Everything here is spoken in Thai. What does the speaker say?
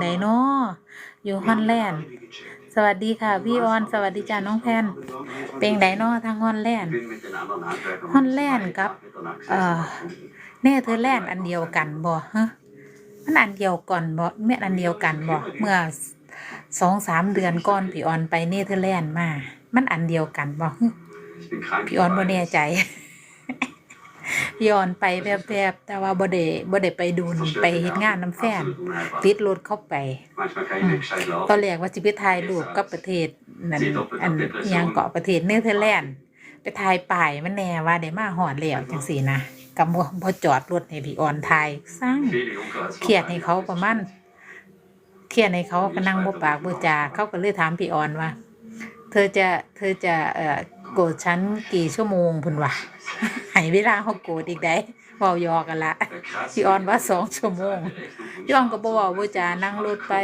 ไหนเนาะอยู่ฮอนแลนด์ สวัสดีค่ะ พี่ออน สวัสดีจ้าน้องแพน เป็นไดเนาะทางฮอนแลนด์ ฮอนแลนด์กับ เอ่อเนเธอร์แลนด์อันเดียวกันบ่ฮะมันอันเดียวก่อนบ่แม่นอันเดียวกันบ่เมื่อสองสามเดือนก่อนพี่ออนไปเนเธอร์แลนด์มา มันอันเดียวกันบ่ฮึพี่ออนบ่แน่ใจ พี่อนไปแบบๆแต่ว่าบ่ได้บ่ได้ไปดูนไปเฮ็ดงานน้ำแฟนติดรถเข้าไป ตอนแรกว่าสิไปถ่ายรูปกับประเทศนั่นอันยังเกาะประเทศเนเธอร์แลนด์ไปถ่ายป้ายมันแน่ว่าได้มาหอดแล้วจังซี่นะกับบ่บ่จอดรถให้พี่ออนถ่ายสร้างเครียดให้เขาประมาณเครียดให้เขาก็นั่งบ่ปากบ่จาเขาก็เลยถามพี่ออนว่า เธอจะเธอจะเอ่อ โกรธฉันกี่ชั่วโมงพุ่นวะให้เวลาเขาโกรธอีกได้เว้าหยอกกันละพี่ออนว่าสองชั่วโมงพี่ออนก็บ่เว้าบ่จานั่งรถไป